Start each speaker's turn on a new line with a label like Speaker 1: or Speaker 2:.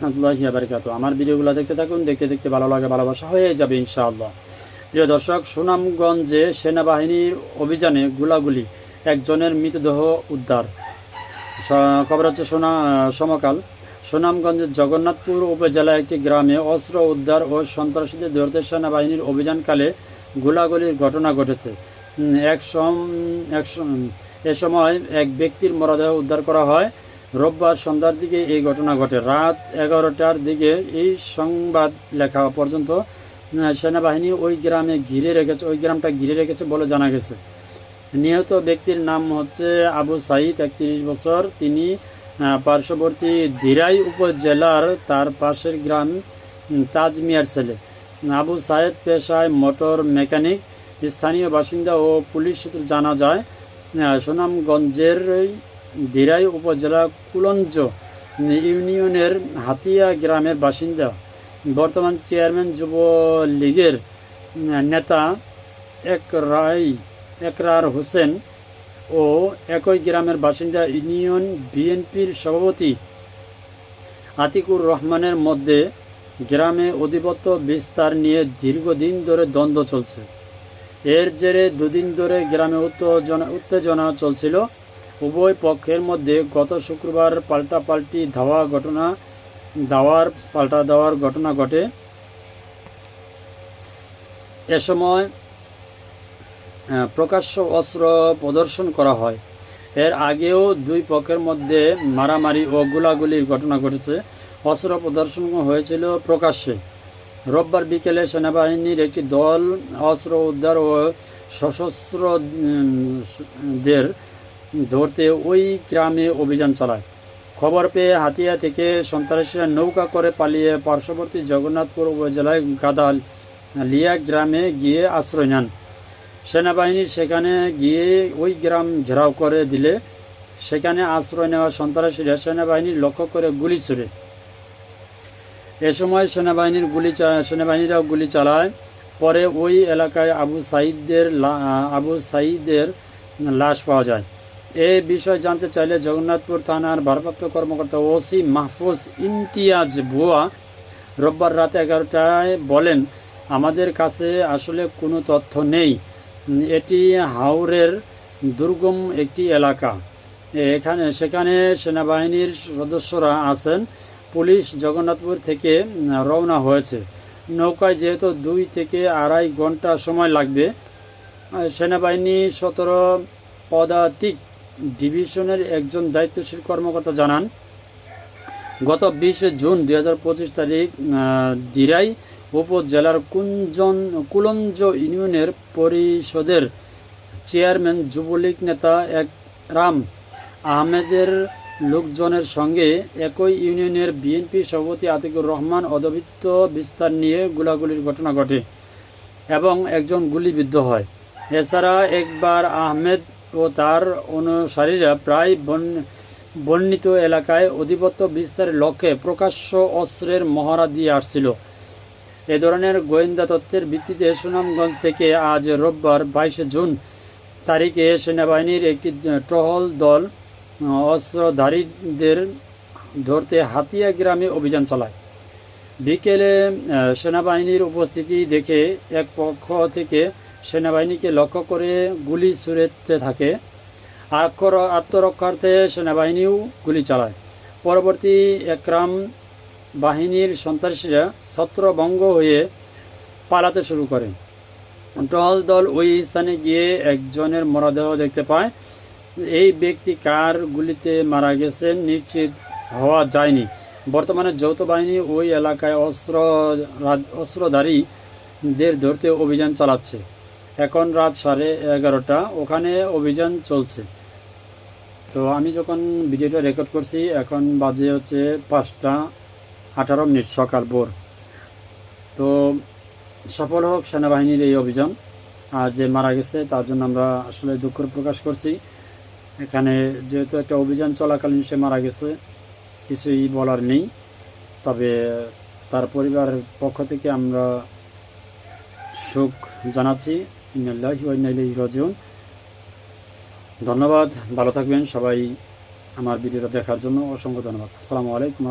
Speaker 1: রহমতুল্লাহি বারকাত আমার ভিডিওগুলো দেখতে থাকুন, দেখতে দেখতে ভালো লাগে, ভালোবাসা হয়ে যাবে ইনশাআল্লাহ। প্রিয় দর্শক, সুনামগঞ্জে সেনাবাহিনীর অভিযানে গুলাগুলি, একজনের মৃতদেহ উদ্ধার। খবর হচ্ছে সোনা, সমকাল। সুনামগঞ্জের জগন্নাথপুর উপজেলার একটি গ্রামে অস্ত্র উদ্ধার ও সন্ত্রাসীদের ধরতে সেনাবাহিনীর অভিযানকালে গোলাগুলির ঘটনা ঘটেছে। এক সম, এক এ সময় এক ব্যক্তির মরদেহ উদ্ধার করা হয়। রোববার সন্ধ্যার দিকে এই ঘটনা ঘটে। রাত এগারোটার দিকে এই সংবাদ লেখা পর্যন্ত সেনাবাহিনী ওই গ্রামে ঘিরে রেখেছে, ওই গ্রামটা ঘিরে রেখেছে বলে জানা গেছে। নিহত ব্যক্তির নাম হচ্ছে আবু সাইদ, একত্রিশ বছর। তিনি পার্শ্ববর্তী দিরাই উপজেলার তার পাশের গ্রাম তাজমিয়ার ছেলে। আবু সাইদ পেশায় মোটর মেকানিক, স্থানীয় বাসিন্দা ও পুলিশ সূত্রে জানা যায় সুনামগঞ্জের দিরাই উপজেলা কুলঞ্জ ইউনিয়নের হাতিয়া গ্রামের বাসিন্দা। বর্তমান চেয়ারম্যান যুবলীগের নেতা একরাই একরার হোসেন ও একই গ্রামের বাসিন্দা ইউনিয়ন বিএনপির সভাপতি আতিকুর রহমানের মধ্যে গ্রামে অধিপত্য বিস্তার নিয়ে দীর্ঘদিন ধরে দ্বন্দ্ব চলছে। এর জেরে দুদিন ধরে গ্রামে উত্তেজনা উত্তেজনা চলছিল। উভয় পক্ষের মধ্যে গত শুক্রবার পাল্টাপাল্টি ধাওয়া ঘটনা দাওয়ার পাল্টা দেওয়ার ঘটনা ঘটে। এ সময় প্রকাশ্য অস্ত্র প্রদর্শন করা হয়। এর আগেও দুই পক্ষের মধ্যে মারামারি ও গোলাগুলির ঘটনা ঘটেছে। অস্ত্র প্রদর্শন হয়েছিল প্রকাশ্যে। রোববার বিকেলে সেনাবাহিনীর একটি দল অস্ত্র উদ্ধার ও সশস্ত্র উম, দের ধরতে ওই গ্রামে অভিযান চালায়। খবর পেয়ে হাতিয়া থেকে সন্ত্রাসীরা নৌকা করে পালিয়ে পার্শ্ববর্তী জগন্নাথপুর উপজেলায় গাদাল লিয়া গ্রামে গিয়ে আশ্রয় নেন। সেনাবাহিনী সেখানে গিয়ে ওই গ্রাম ঘেরাও করে দিলে সেখানে আশ্রয় নেওয়া সন্ত্রাসীরা সেনাবাহিনীর লক্ষ্য করে গুলি ছুড়ে। এ সময় সেনাবাহিনীর গুলি সেনাবাহিনীরাও গুলি চালায়। পরে ওই এলাকায় আবু সাইদের লা- আবু সাইদের লাশ পাওয়া যায়। এ বিষয় জানতে চাইলে জগন্নাথপুর থানার ভারপ্রাপ্ত কর্মকর্তা ওসি মাহফুজ ইমতিয়াজ ভুয়া রোববার রাত এগারোটায় বলেন, আমাদের কাছে আসলে কোনো তথ্য নেই। এটি হাওরের দুর্গম একটি এলাকা। এখানে, সেখানে সেনাবাহিনীর সদস্যরা আছেন। পুলিশ জগন্নাথপুর থেকে রওনা হয়েছে। নৌকায় যেহেতু দুই থেকে আড়াই ঘণ্টা সময় লাগবে, সেনাবাহিনী সতেরো পদাতিক ডিভিশনের একজন দায়িত্বশীল কর্মকর্তা জানান, গত বিশে জুন দুই হাজার পঁচিশ তারিখ দিরাই উপজেলার কুঞ্জন কুলঞ্জ ইউনিয়নের পরিষদের চেয়ারম্যান যুবলীগ নেতা এক রাম আহমেদের লোকজনের সঙ্গে একই ইউনিয়নের বিএনপি সভাপতি আতিকুর রহমান অদবিত্ত বিস্তার নিয়ে গোলাগুলির ঘটনা ঘটে এবং একজন গুলিবিদ্ধ হয়। এছাড়া একবার আহমেদ ও তার অনুসারীরা প্রায় বর্ণিত এলাকায় আধিপত্য বিস্তারের লক্ষ্যে প্রকাশ্য অস্ত্রের মহড়া দিয়ে আসছিল। এ ধরনের গোয়েন্দা তত্ত্বের ভিত্তিতে সুনামগঞ্জ থেকে আজ রোববার বাইশে জুন তারিখে সেনাবাহিনীর একটি টহল দল অস্ত্রধারীদের ধরতে হাতিয়া গ্রামে অভিযান চালায়। বিকেলে সেনাবাহিনীর উপস্থিতি দেখে এক পক্ষ থেকে সেনাবাহিনীকে লক্ষ্য করে গুলি ছুড়তে থাকে। আক্র- আত্মরক্ষার্থে সেনাবাহিনীও গুলি চালায়। পরবর্তী একরাম বাহিনীর সন্ত্রাসীরা ছত্রভঙ্গ হয়ে পালাতে শুরু করে। টহল দল ওই স্থানে গিয়ে একজনের মরদেহ দেখতে পায়। এই ব্যক্তি কার গুলিতে মারা গেছেন নিশ্চিত হওয়া যায়নি। বর্তমানে যৌথ বাহিনী ওই এলাকায় অস্ত্র, অস্ত্রধারীদের ধরতে অভিযান চালাচ্ছে। এখন রাত সাড়ে এগারোটা। ওখানে অভিযান চলছে। তো আমি যখন ভিডিওটা রেকর্ড করছি, এখন বাজে হচ্ছে পাঁচটা আঠারো মিনিট সকাল ভোর। তো সফল হোক সেনাবাহিনীর এই অভিযান। আর যে মারা গেছে, তার জন্য আমরা আসলে দুঃখ প্রকাশ করছি। এখানে যেহেতু একটা অভিযান চলাকালীন সে মারা গেছে, কিছুই বলার নেই। তবে তার পরিবারের পক্ষ থেকে আমরা সুখ জানাচ্ছি। ধন্যবাদ ভালো থাকবেন সবাই আমার ভিডিওটা দেখার জন্য অসংখ্য ধন্যবাদ। আসসালামু আলাইকুম